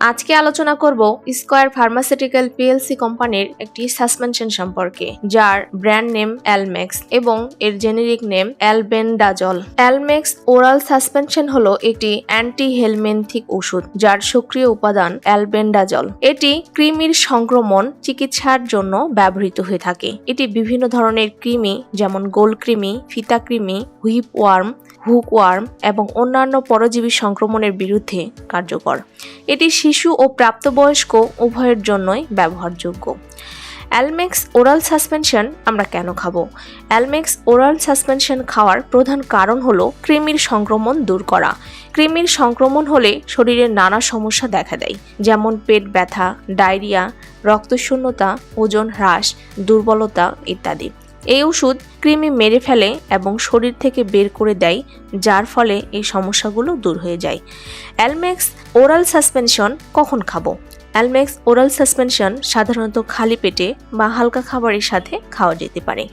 আজকে আলোচনা করব স্কয়ার ফার্মাসিউটিক্যাল পিএলসি কোম্পানির একটি সাসপেনশন সম্পর্কে, যার ব্র্যান্ড নেম অ্যালমেক্স এবং এর generic name albendazole Almex oral suspension হলো একটি অ্যান্টি হেলমেন্থিক ওষুধ, যার সক্রিয় উপাদান অ্যালবেন্ডাজল এটি কৃমির সংক্রমণ চিকিৎসার জন্য ব্যবহৃত হয়ে থাকে। এটি বিভিন্ন ধরনের কৃমি, যেমন গোল কৃমি, ফিতা কৃমি হুইপ ওয়ার্ম হুক ওয়ার্ম এবং অন্যান্য পরজীবী সংক্রমণের বিরুদ্ধে কার্যকর। এটি শিশু ও প্রাপ্তবয়স্ক উভয়ের জন্যই ব্যবহারযোগ্য। অ্যালমেক্স ওরাল সাসপেনশন আমরা কেন খাব? অ্যালমেক্স ওরাল সাসপেনশন খাওয়ার প্রধান কারণ হলো কৃমির সংক্রমণ দূর করা। কৃমির সংক্রমণ হলে শরীরের নানা সমস্যা দেখা দেয়, যেমন পেট ব্যথা, ডায়রিয়া, রক্তশূন্যতা, ওজন হ্রাস, দুর্বলতা ইত্যাদি। এই ওষুধ কৃমি মেরে ফেলে এবং শরীর থেকে বের করে দেয়, যার ফলে এই সমস্যাগুলো দূর হয়ে যায়। অ্যালমেক্স ওরাল সাসপেনশন কখন খাব? অ্যালমেক্স ওরাল সাসপেনশন সাধারণত খালি পেটে বা হালকা খাবারের সাথে খাওয়া যেতে পারে।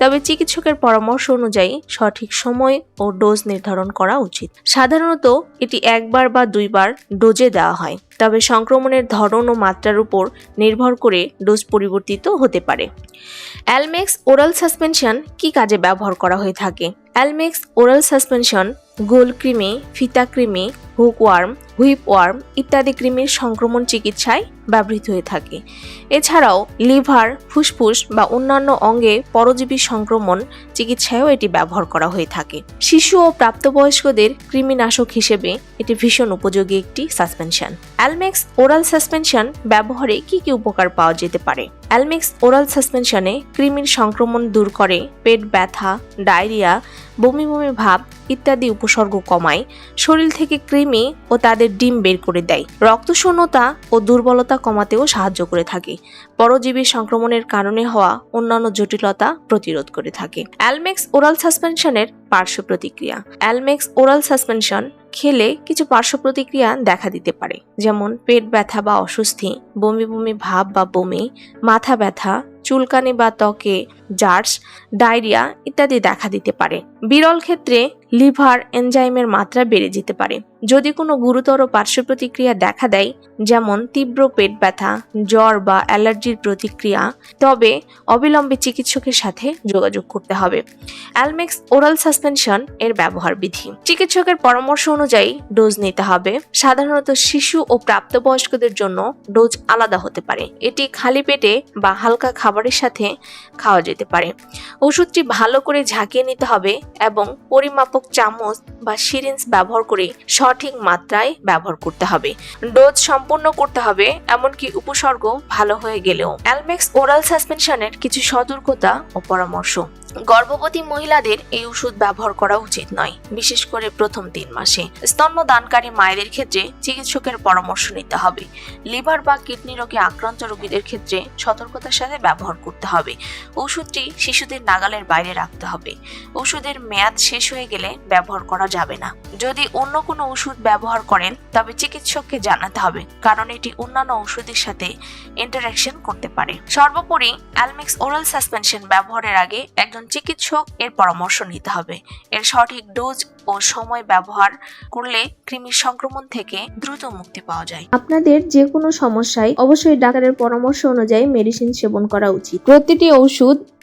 তবে চিকিৎসকের পরামর্শ অনুযায়ী সঠিক সময় ও ডোজ নির্ধারণ করা উচিত। সাধারণত এটি একবার বা দুইবার ডোজে দেওয়া হয়, তবে সংক্রমণের ধরন ও মাত্রার উপর নির্ভর করে ডোজ পরিবর্তিত হতে পারে। অ্যালমেক্স ওরাল সাসপেনশন কি কাজে ব্যবহার করা হয়ে থাকে? অ্যালমেক্স ওরাল সাসপেনশন গোল কৃমি ফিতা কৃমি হুকওয়ার্ম হুইপ ওয়ার্ম ইত্যাদি কৃমির সংক্রমণ চিকিৎসায় ব্যবহৃত হয়ে থাকে। এছাড়াও লিভার, ফুসফুস বা অন্যান্য অঙ্গে পরজীবী সংক্রমণ চিকিৎসায়ও এটি ব্যবহার করা হয়ে থাকে। শিশু ও প্রাপ্তবয়স্কদের কৃমিনাশক হিসেবে এটি ভীষণ উপযোগী একটি সাসপেনশন। অ্যালমেক্স ওরাল সাসপেনশন ব্যবহারে কি কি উপকার পাওয়া যেতে পারে? অ্যালমেক্স ওরাল সাসপেনশনে কৃমির সংক্রমণ দূর করে পেট ব্যথা, ডায়রিয়া বমি বমি ভাব ইত্যাদি উপসর্গ কমায়, শরীর থেকে কৃমি ও তাদের ডিম বের করে দেয়। রক্তশূন্যতা ও দুর্বলতা কমাতেও সাহায্য করে থাকে। পরজীবী সংক্রমণের কারণে হওয়া অন্যান্য জটিলতা প্রতিরোধ করে থাকে। অ্যালমেক্স ওরাল সাসপেনশনের পার্শ্ব প্রতিক্রিয়া। অ্যালমেক্স ওরাল সাসপেনশন খেলে কিছু পার্শ্ব প্রতিক্রিয়া দেখা দিতে পারে, যেমন পেট ব্যথা বা অস্বস্তি, বমি বমি ভাব বা বমি, মাথা ব্যথা, চুলকানি বা ত্বকে জার্স, ডায়রিয়া ইত্যাদি দেখা দিতে পারে। বিরল ক্ষেত্রে লিভার এনজাইমের মাত্রা বেড়ে যেতে পারে। যদি কোনো গুরুতর পার্শ্ব প্রতিক্রিয়া দেখা দেয়, যেমন তীব্র পেট ব্যথা, জ্বর বা অ্যালার্জির প্রতিক্রিয়া, তবে অবিলম্বে চিকিৎসকের সাথে যোগাযোগ করতে হবে। অ্যালমেক্স ওরাল সাসপেনশন এর ব্যবহার বিধি। চিকিৎসকের পরামর্শ অনুযায়ী ডোজ নিতে হবে। সাধারণত শিশু ও প্রাপ্তবয়স্কদের জন্য ডোজ আলাদা হতে পারে। এটি খালি পেটে বা হালকা খাবারের সাথে খাওয়া যেতে পারে। ওষুধটি ভালো করে ঝাঁকিয়ে নিতে হবে এবং পরিমাপক চামচ বা সিরিঞ্জ ব্যবহার করে সঠিক মাত্রায় ব্যবহার করতে হবে। ডোজ সম্পূর্ণ করতে হবে, এমনকি উপসর্গ ভালো হয়ে গেলেও। অ্যালমেক্স ওরাল সাসপেনশনের কিছু সতর্কতা ও পরামর্শ। গর্ভবতী মহিলাদের এই ওষুধ ব্যবহার করা উচিত নয়, বিশেষ করে প্রথম তিন মাসে। স্তন্যদানকারী মায়েদের ক্ষেত্রে চিকিৎসকের পরামর্শ নিতে হবে। লিভার বা কিডনি রোগে আক্রান্ত রোগীদের ক্ষেত্রে সতর্কতার সাথে ব্যবহার করতে হবে। ওষুধটি শিশুদের নাগালের বাইরে রাখতে হবে। ওষুধের মেয়াদ শেষ হয়ে গেলে ব্যবহার করা যাবে না। যদি অন্য কোনো ওষুধ ব্যবহার করেন, তবে চিকিৎসককে জানাতে হবে, কারণ এটি অন্যান্য ওষুধের সাথে ইন্টারাকশন করতে পারে। সর্বোপরি অ্যালমিক্স ওরাল সাসপেনশন ব্যবহারের আগে একজন চিকিৎসক এর পরামর্শ নিতে হবে। এর সঠিক ডোজ ও সময় ব্যবহার করলে কৃমির সংক্রমণ থেকে দ্রুত মুক্তি পাওয়া যায়। আপনাদের যে কোনো সমস্যায় অবশ্যই ডাক্তারের পরামর্শ অনুযায়ী মেডিসিন সেবন করা উচিত। প্রতিটি ওষুধ